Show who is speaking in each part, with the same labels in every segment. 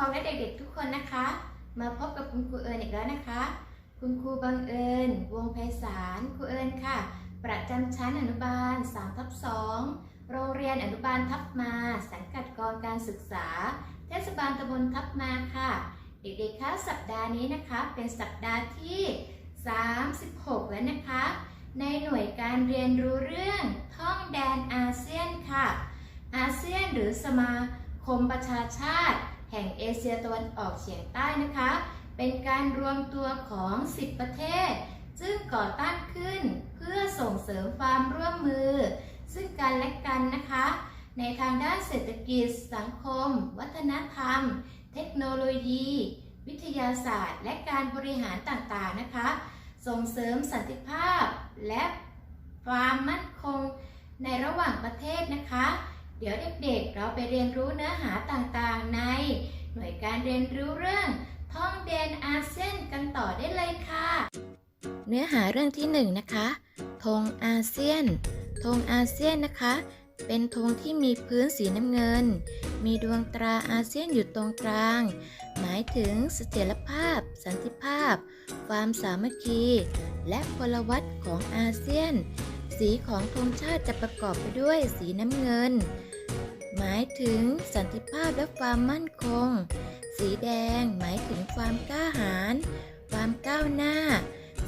Speaker 1: ครองและเด็กๆทุกคนนะคะ มาพบกับคุณครูเอิญอีกแล้วนะคะ คุณครูบังเอิญ วงไพศาลครูเอิญค่ะ ประจำชั้นอนุบาล3ทับ2โรงเรียนอนุบาลทับมา สังกัดกองการศึกษา เทศบาลตำบลทับมาค่ะ เด็กๆคะสัปดาห์นี้นะคะ เป็นสัปดาห์ที่ 36 แล้วนะคะ ในหน่วยการเรียนรู้เรื่องท่องแดนอาเซียนค่ะ อาเซียนหรือสมาคมประชาชาติ แห่งเอเชียตะวันออกเฉียงใต้นะคะ เป็นการรวมตัวของ 10 ประเทศ ซึ่งก่อตั้งขึ้นเพื่อส่งเสริมความร่วมมือ ซึ่งกันและกันนะคะ ในทางด้านเศรษฐกิจ สังคม วัฒนธรรม เทคโนโลยี วิทยาศาสตร์ และการบริหารต่างๆนะคะ ส่งเสริมสันติภาพและความมั่นคงในระหว่างประเทศนะคะ เดี๋ยวเด็กๆ เราไปเรียนรู้เนื้อหาต่างๆ ในหน่วยการเรียนรู้เรื่องท่องแดนอาเซียนกันต่อได้เลยค่ะ เนื้อหาเรื่องที่1นงนะคะธงอาเซียนธงอาเซียนนะคะ เป็นธงที่มีพื้นสีน้ำเงิน มีดวงตราอาเซียนอยู่ตรงกลาง หมายถึงเสถียรภาพ สันติภาพ ความสามัคคี และพลวัตของอาเซียน สีของธงชาติจะประกอบไปด้วยสีน้ำเงิน หมายถึงสันติภาพและความมั่นคง สีแดงหมายถึงความกล้าหาญความก้าวหน้า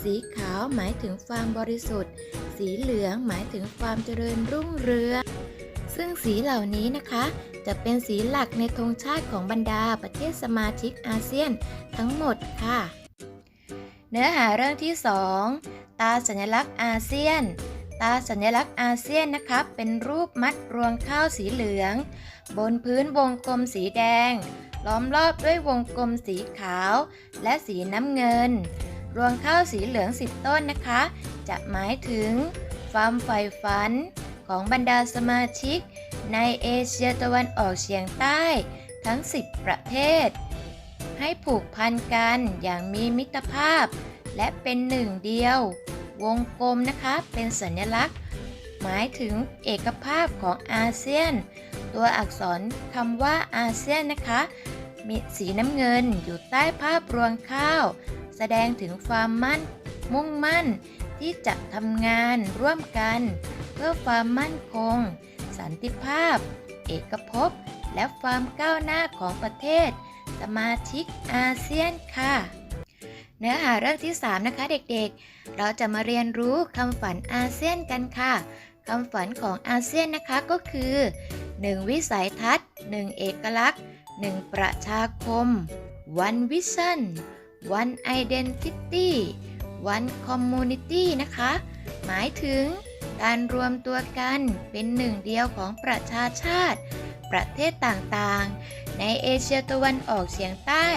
Speaker 1: สีขาวหมายถึงความบริสุทธิ์ สีเหลืองหมายถึงความเจริญรุ่งเรืองซึ่งสีเหล่านี้นะคะ จะเป็นสีหลักในธงชาติของบรรดาประเทศสมาชิกอาเซียนทั้งหมดค่ะ เนื้อหาเรื่องที่ 2 ตาสัญลักษณ์อาเซียน ตาสัญลักษณ์อาเซียนนะคะเป็นรูปมัดรวงข้าวสีเหลือง บนพื้นวงกลมสีแดง ล้อมรอบด้วยวงกลมสีขาว และสีน้ำเงิน รวงข้าวสีเหลือง10ต้นนะคะ จะหมายถึงความใฝ่ฝันของบรรดาสมาชิก ในเอเชียตะวันออกเฉียงใต้ทั้ง 10 ประเทศ ให้ผูกพันกันอย่างมีมิตรภาพ และเป็นหนึ่งเดียว วงกลมนะคะเป็นสัญลักษณ์ หมายถึงเอกภาพของอาเซียน ตัวอักษรคำว่าอาเซียนนะคะ มีสีน้ำเงินอยู่ใต้ภาพรวงข้าว แสดงถึงความมั่น มุ่งมั่น ที่จะทำงานร่วมกัน เพื่อความมั่นคง สันติภาพ เอกภพ และความก้าวหน้าของประเทศ สมาชิกอาเซียนค่ะ เนื้อหาเรื่องที่ 3 นะคะเด็กๆ เราจะมาเรียนรู้คำฝันอาเซียนกันค่ะคำฝันของอาเซียนนะคะก็คือ 1 วิสัยทัศน์ 1 เอกลักษณ์ 1 ประชาคม one vision one identity one community นะคะ หมายถึงการรวมตัวกันเป็นหนึ่งเดียวของประชาชาติ ประเทศต่างๆ ในเอเชียตะวันออกเฉียงใต้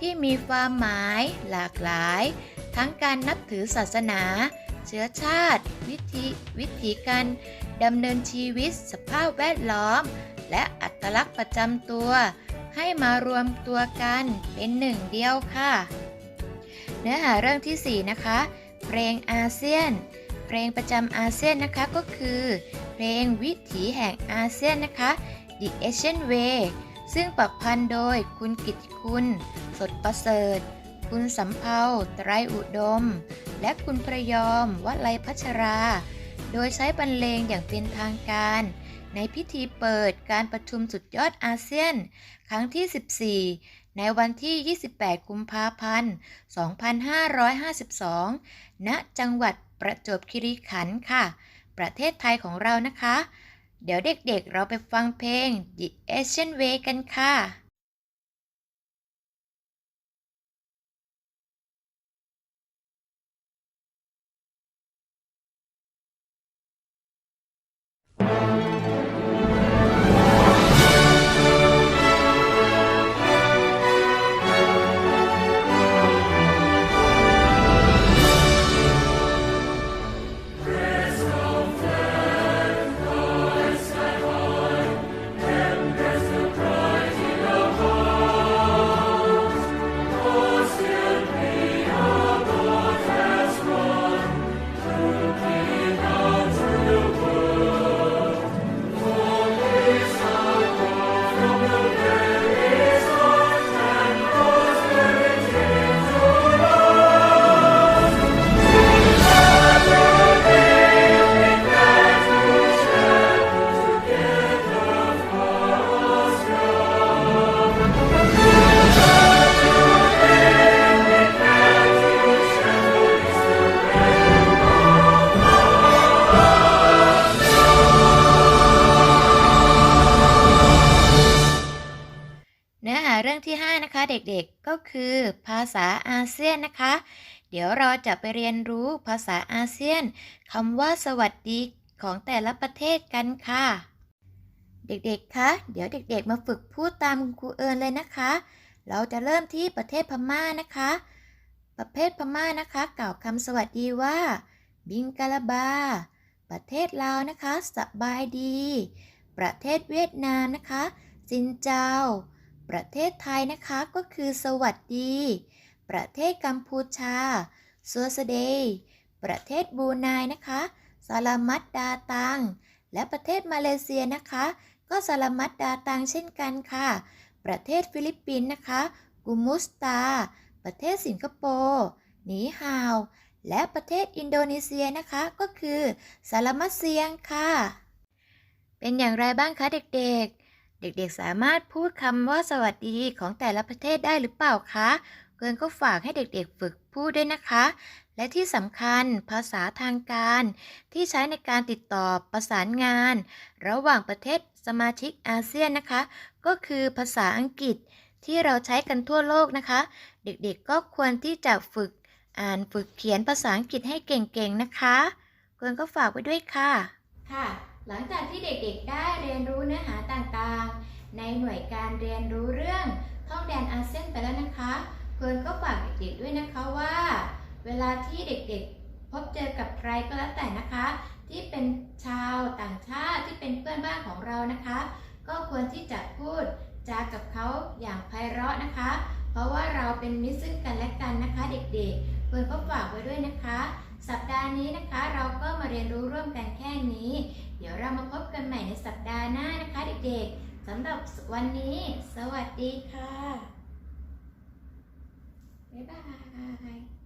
Speaker 1: ที่มีความหมายหลากหลาย ทั้งการนับถือศาสนา เชื้อชาติ วิธีวิถีการดำเนินชีวิตสภาพแวดล้อม และอัตลักษณ์ประจำตัว ให้มารวมตัวกันเป็นหนึ่งเดียวค่ะ เนื้อหาเรื่องที่ 4 นะคะ เพลงอาเซียน เพลงประจำอาเซียนนะคะก็คือ เพลงวิถีแห่งอาเซียนนะคะ The Asian Way ซึ่งปรับพันธ์โดยคุณกิตคุณ สดประเสริฐ คุณสำเภาไตรอุดม และคุณประยอมวัไลพัชรา โดยใช้บรรเลงอย่างเป็นทางการ ในพิธีเปิดการประชุมสุดยอดอาเซียน ครั้งที่ 14 ในวันที่ 28 กุมภาพันธ์ 2552 ณ จังหวัดประจวบคีรีขันธ์ค่ะ ประเทศไทยของเรานะคะ เดี๋ยวเด็กๆเราไปฟังเพลง The Asian Way กันค่ะ นะคะเด็กๆก็คือภาษาอาเซียนนะคะ เดี๋ยวเราจะไปเรียนรู้ภาษาอาเซียนคำว่าสวัสดีของแต่ละประเทศกันค่ะ เด็กๆคะเดี๋ยวเด็กๆ มาฝึกพูดตามครูเอิญเลยนะคะ เราจะเริ่มที่ประเทศพม่านะคะ ประเทศพม่านะคะกล่าวคำสวัสดีว่า บิงกาลาบา ประเทศลาวนะคะสบายดี ประเทศเวียดนามนะคะซินเจ้า ประเทศไทยนะคะก็คือสวัสดี ประเทศกัมพูชาซัวสเดย์ประเทศบรูไนนะคะสลามัดดาตัง และประเทศมาเลเซียนะคะ ก็สลามัดดาตังเช่นกันค่ะ ประเทศฟิลิปปินส์นะคะกุมุสตา ประเทศสิงคโปร์นีฮาว และประเทศอินโดนีเซียนะคะก็คือสลามัดเซียงค่ะ เป็นอย่างไรบ้างคะเด็กๆ เด็กๆสามารถพูดคำว่าสวัสดีของแต่ละประเทศได้หรือเปล่าคะเกินก็ฝากให้เด็กๆฝึกพูดด้วยนะคะ และที่สำคัญภาษาทางการ ที่ใช้ในการติดต่อประสานงาน ระหว่างประเทศสมาชิกอาเซียนนะคะ ก็คือภาษาอังกฤษที่เราใช้กันทั่วโลกนะคะ เด็กๆก็ควรที่จะฝึกอ่านฝึกเขียนภาษาอังกฤษให้เก่งๆนะคะเกินก็ฝากไว้ด้วยค่ะ ค่ะ หลังจากที่เด็กๆได้เรียนรู้เนื้อหาต่างๆ ในหน่วยการเรียนรู้เรื่องท่องแดนอาเซียนไปแล้วนะคะเพื่อนก็ฝากเด็กๆด้วยนะคะว่า เวลาที่เด็กๆ พบเจอกับใครก็แล้วแต่นะคะ ที่เป็นชาวต่างชาติที่เป็นเพื่อนบ้านของเรานะคะ ก็ควรที่จะพูดจากับเขาอย่างไพเราะนะคะ เพราะว่าเราเป็นมิตรซึ่งกันและกันนะคะ เด็กๆเพื่อนก็ฝากไว้ด้วยนะคะ สัปดาห์นี้นะคะ เรียนรู้ร่วมกันแค่นี้ เดี๋ยวเรามาพบกันใหม่ในสัปดาห์หน้านะคะเด็กๆสำหรับวันนี้ สวัสดีค่ะ บ๊ายบาย